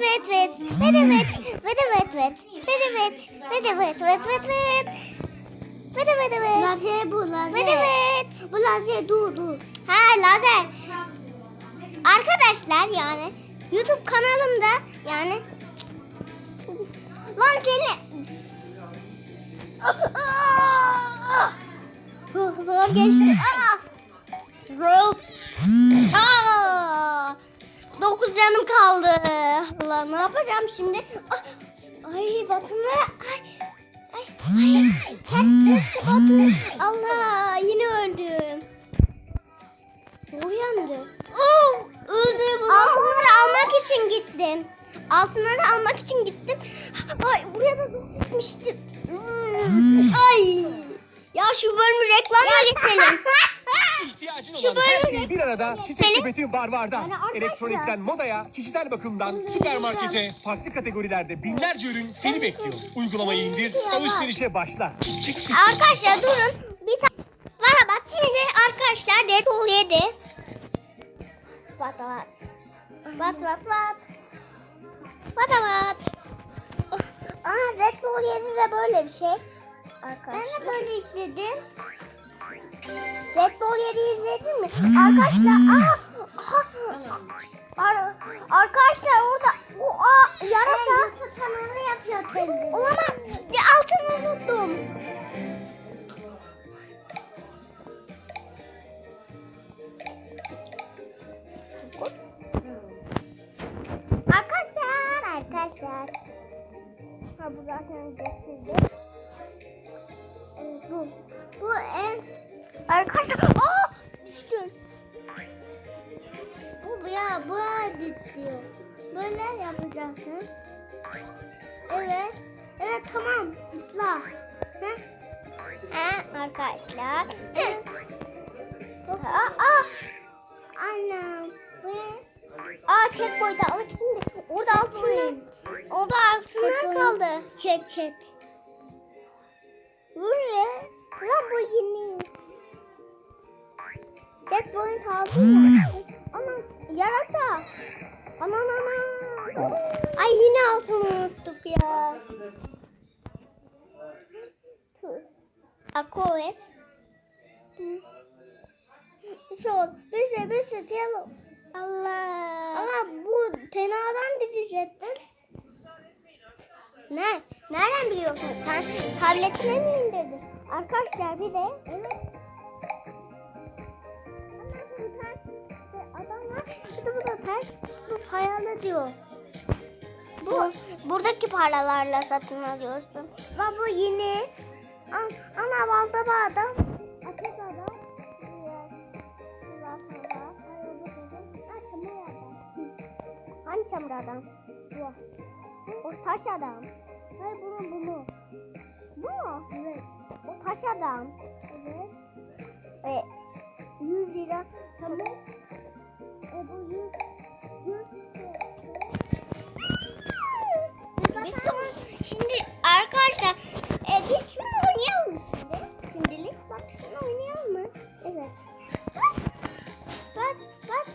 vet vet vet. Vede vet. Vede vet vet. Vede vet. Vede vet vet vet vet. Vede vede vet. Lazer bu lazer. Vede vet. Bu lazer dur dur. Ha lazer. Arkadaşlar yani YouTube kanalımda yani lan seni Zor geçti. Aa! Zor. Aa! Dokuz canım kaldı. Allah ne yapacağım şimdi? Ah! Ay batımlara. Ay. Ay. Ay. Ters batmış. Allah yine öldüm. Uyandı. Oh, öldü bu. Altınları almak için gittim. Altınları almak için gittim. Ay buraya da gitmiştim. Ay. Ya şu bölümü reklamla geçelim. Şu her şey bir arada Çiçek Benim- Sepeti var varda. Yani arkadaşlar- Elektronikten modaya, kişisel bakımdan süpermarkete, farklı kategorilerde binlerce ürün seni bekliyor. Uygulamayı indir, alışverişe başla. Çiçek Sepeti. arkadaşlar durun. Bir tane. Valla bak şimdi arkadaşlar Deadpool 7. Vat vat. Vat vat vat. Vat vat. Aa Deadpool 7 de böyle bir şey. Arkadaşlar. Ben de böyle izledim. Deadpool 7 izledin mi? Arkadaşlar aa, aa, ar- arkadaşlar orada o aa, yarasa kanalı yapıyor. Olamaz. Bir altını unuttum. Arkadaşlar, arkadaşlar. Ha bu zaten getirdi. Evet, bu. Bu en... Arkadaşlar, aa düştüm. Bu ya bu diyor. Böyle yapacaksın. Evet. Evet tamam zıpla. He? He arkadaşlar. Evet. Aa, aa. Annem. Bu? Aa checkpoint'ı alıp şimdi. Orada altınlar. Orada altınlar kaldı. Çek çek. Buraya. Lan bu yeni. Checkpoint aldın mı? Ana yarasa. Ana ana. Ay yine altını unuttuk ya. Aquas. Sol. Bir şey bir şey. Allah. Allah bu fenadan diyecektin. Ne? Nereden biliyorsun? Sen tabletine mi indirdin? Arkadaşlar bir de evet. Bu ters adam var. Bir de bu da ters. Bu paralı diyor. Bu buradaki paralarla satın alıyorsun. Bak bu yeni. An, ana balda bu adam. Ateş adam. Hani çamur adam? O taş adam. Hayır bunu bunu. Bu mu? Evet. O taş adam. Evet. E, 100 lira. Tamam. E bu 100. 100 biz son, şimdi arkadaşlar e, biz şunu oynayalım mı şimdi? Şimdilik bak şunu oynayalım mı? Evet. Bak bak.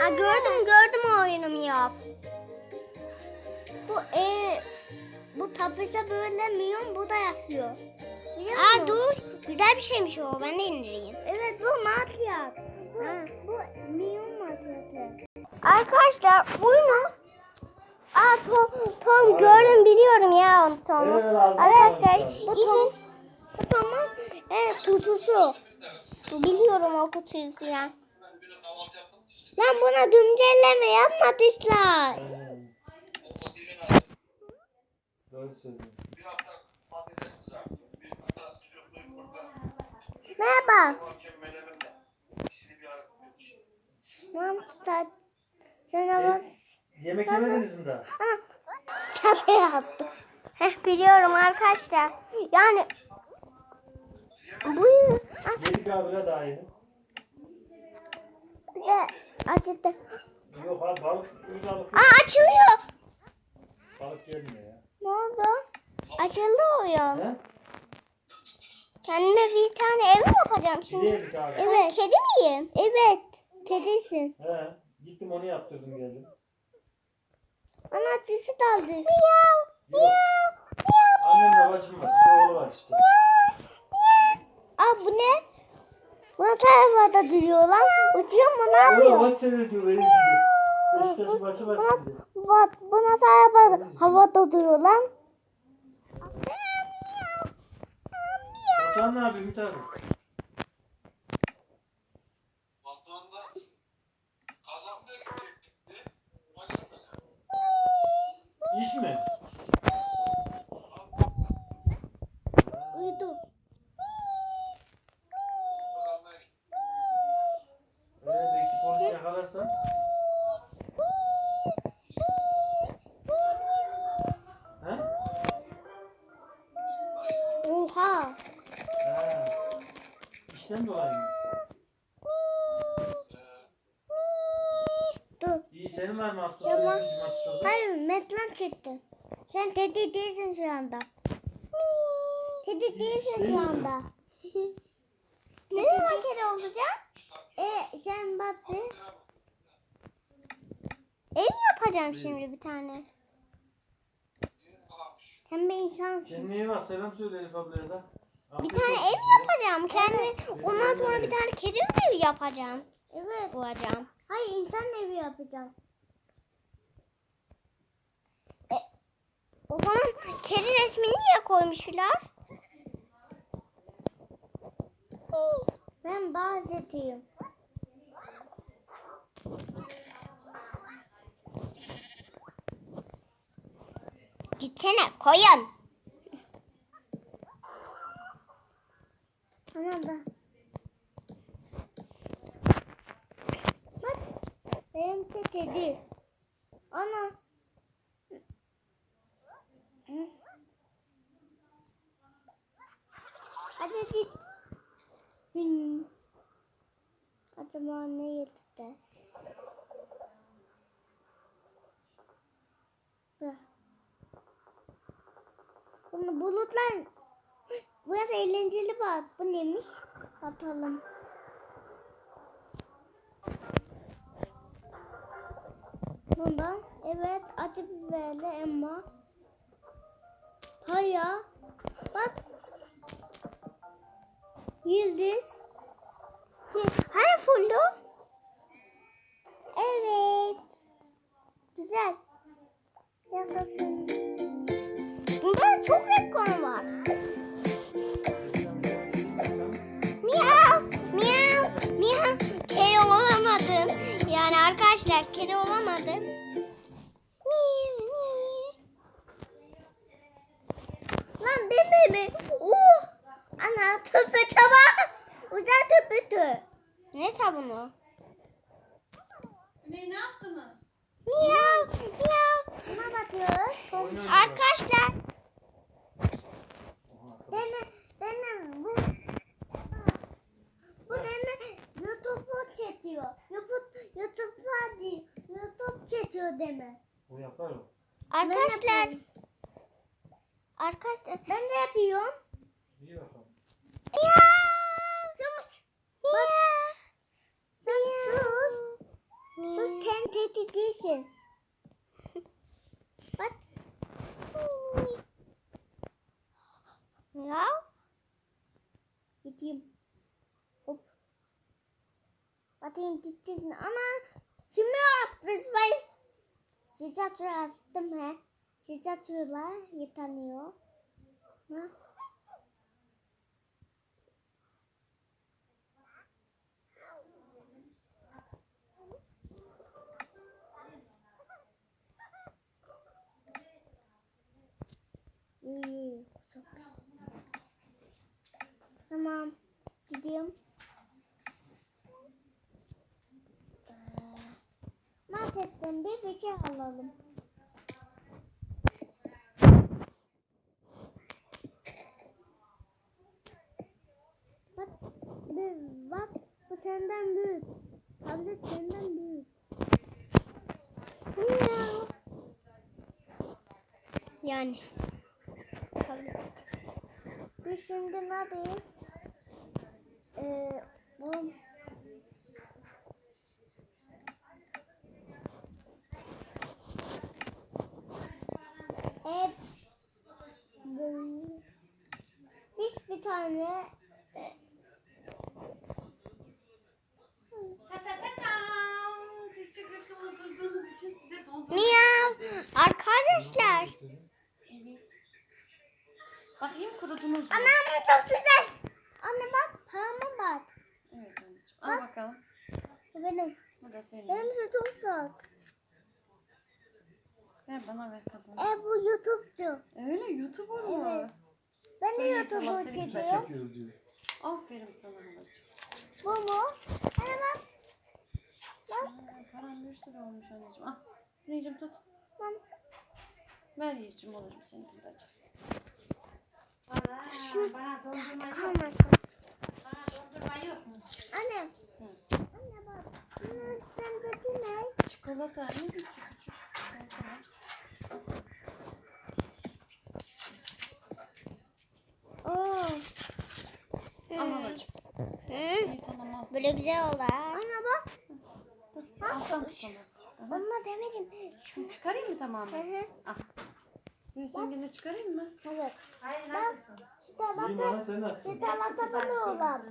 Aa, gördüm gördüm o oyunumu ya. Bu e, bu tapisa böyle milyon bu da yazıyor. Biliyor Aa dur. Güzel bir şeymiş o. Ben de indireyim. Evet bu mafya. Bu, bu milyon mafyası. Arkadaşlar oyunu Aa Tom, Tom gördüm biliyorum ya onu Tom'u. Lazım. Arkadaşlar Bu işin bu Tom'un evet kutusu. Biliyorum o kutuyu falan. Lan buna dümcelleme yapma pisler. Doğru söylüyorsun. Merhaba. Mamsta sana bas. Yemek Nasıl? yemediniz mi daha? Ana, Çatıya attım. Heh biliyorum arkadaşlar. Yani bu Yedik abiler daha bir de acıdı. Yok abi balık, balık. Aa açılıyor. Balık gelmiyor ya. Ne oldu? Açıldı oyun. He? Kendime bir tane ev mi yapacağım şimdi? yedik abi. Evet. Kedi miyim? Evet. Kedisin. He. Gittim onu yaptırdım geldim. Ana çeşit aldı. Yok. Annemle bacım var. Bir de oğlu var işte. Aa bu ne? Bu nasıl havada duruyor lan? Uçuyor mu ne yapıyor? Oğlum bak çevir diyor benim gibi. Beşiktaş'ın başı var şimdi. Bak bu nasıl havada, havada duruyor lan? Batuhan ne yapıyor Ümit abi? Batuhan'da kazandı gelmedi. İş mi? İyi senin var mı hafta Tamam. Hayır Metlan çıktı. Sen Teddy değilsin şu anda. Teddy değilsin şu anda. ne zaman kere olacak? E sen bak bir. Ev yapacağım şimdi bir tane. Sen bir insansın. Senin neyi var? Selam söyle Elif ablaya da. Bir Afiyet tane olsun ev. Yapacağım. Kendi ondan sonra bir tane kedi evi yapacağım. Evet. Bulacağım. Hayır insan evi yapacağım. E, o zaman kedi resmini niye koymuşlar? Ben daha zetiyim. Gitsene koyun. Tamam da. Bak. Benim de kedi. Ana. Hı. Hadi git. Hmm. Acaba ne yiyeceğiz? Dur. Bunu bulutlar Burası eğlenceli bak. Bu neymiş? Bakalım. Bundan evet acı biberli ama Paya bak Yıldız Hani fullu? Evet Güzel Yaşasın Bunda çok reklam var Yani arkadaşlar kedi olamadım. Lan deme mi? Oh! Ana töpe taba. Uzak töpe tö. Ne sabunu? Ne, ne yaptınız? Miyav, miyav. Buna bakıyoruz. Arkadaşlar. Dene, dene. Bu deme YouTube'u çekiyor. YouTube, YouTube'a değil. YouTube çekiyor deme. O yapar o. Arkadaşlar. Arkadaşlar ben de yapıyorum. İyi bakalım. Ya. Sus. Bak. Sen sus. Sus sen tehdit değilsin. Bak. Ya. Gideyim. Hop. Bakayım gittin ama kimi attınız ben? Sıcak su açtım he. Sıcak suyla yıkanıyor. Ha? Tamam, gidiyorum. Marketten bir şey alalım. Bak, bir, bak bu senden büyük. Tablet senden büyük. Miau. Yani. Tablet. Biz şimdi neredeyiz? Ee, bu dondurma. Miyav. Arkadaşlar. Evet. Bakayım kurudunuz mu? Anam çok güzel. Anne bak parma bak. Evet anneciğim. Al bakalım. Benim. Bu da senin. Benim de çok soğuk. Ver bana ver kadın. E bu YouTube'cu. Öyle YouTuber mu? Evet. Ben de güzel çekiyorum. Çekiyoruz diyor. Aferin sana babacığım. Bu mu? Anne bak. Aa, Param bir sürü olmuş anneciğim. Al. Anneciğim tut. Bak. Ver yiyeceğim olurum senin de. Şunu Bana dondurma yok. kalmasın. Bana dondurma yok mu? Anne. Hı. Anne bak. Anne sen ne? Çikolata ne küçük küçük. çikolatalar. Oo. Al babacığım. Hı. İyi tamam al. Böyle güzel oldu. Anne bak. Aha. Onunla demedim. Şunu çıkarayım mı Hı tamamen? hı. Al. Bir sen yine çıkarayım mı? Evet. Hayır bak. sen nasılsın? Çikolata dolap.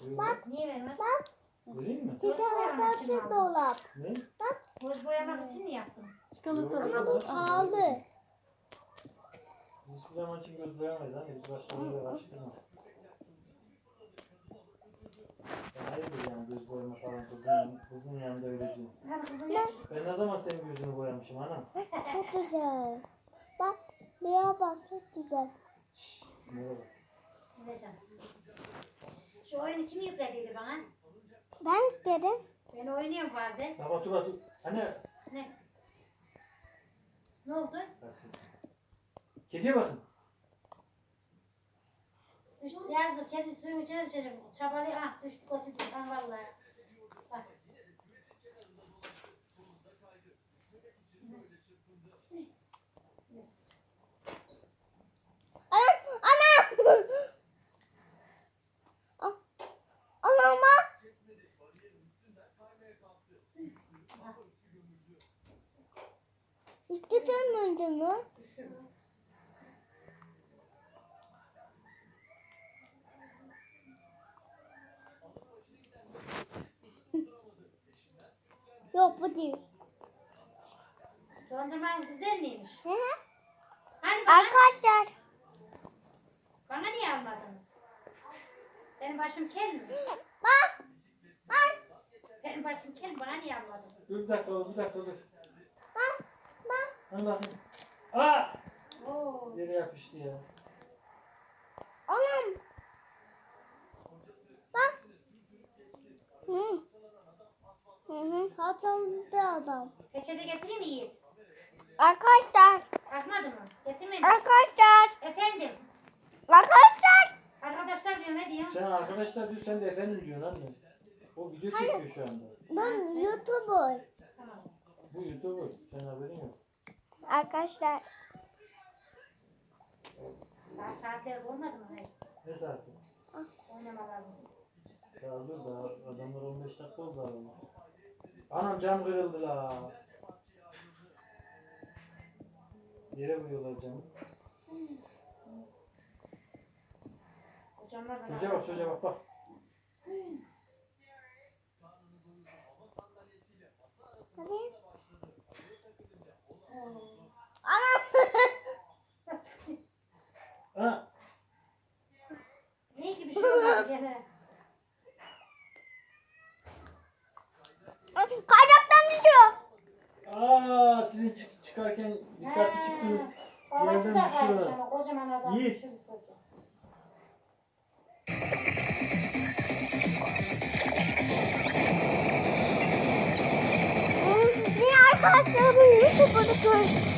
Bak. Niye vermem? Bak. Vereyim mi? Çikolata dolap. Ne? Boz boyamak için mi yaptın? Çikolata. Ama bu pahalı. Hiçbir zaman için göz boyamayız hani biz uğraştırma. Ben hayırdır yani göz boyama falan kızın, kızın yanında yok. Ben ne zaman senin gözünü boyamışım anam? Çok güzel. Bak. Lia bak çok güzel. Merhaba. Vereceğim. Şu oyunu kim yüklediydi bana? Ben dedim. Ben oynuyorum bazen. Bak otur otur. Anne. Ne? Ne oldu? Bak. Kediye bakın. Düştü. Yazık kendi suyun içine düşecek. Çabalıyor. Ah düştü değil. Ben vallahi. Bak. Ana! Ah. Üstü dönmedi mi? Yok değil. Dondurman güzel miymiş? Hı hı. Hani bana, Arkadaşlar. bana niye almadınız? Benim başım kel mi? Bak. Bak. Benim başım kel mi? Bana niye almadınız? Dur bir dakika dur bir dakika dur. Bak. Bak. Bakayım. Aa! Oo. Yere yapıştı ya. Anam. Bak. Hı. Hı hı. Hatalı adam. Peçete getireyim mi Yiğit? Arkadaşlar. Kalkmadı mı? Getirmeyeyim mi? Arkadaşlar. Efendim. Arkadaşlar. Arkadaşlar diyor ne diyor? Sen arkadaşlar diyor sen de efendim diyorsun anne. O video çekiyor şu anda. Ben YouTuber. Bu YouTuber. Sen haberin yok. Arkadaşlar. Daha saatler olmadı mı? Hayır. Ne saati? Oynamalar mı? Ya dur da adamlar 15 dakika oldu arada. Anam cam kırıldı la. Yere vuruyorlar camı. Hocamlar da Çocuğa bak çocuğa bak bak. Anam. Ha, Ne ki bir şey olmadı gene. Kaynaktan düşüyor. aa sizin çık çıkarken dikkatli Ha, çıktınız. Babası da Yerden kaymış düşüyorlar. ama kocaman adam Yiğit. arkadaşlar bu YouTuber'ı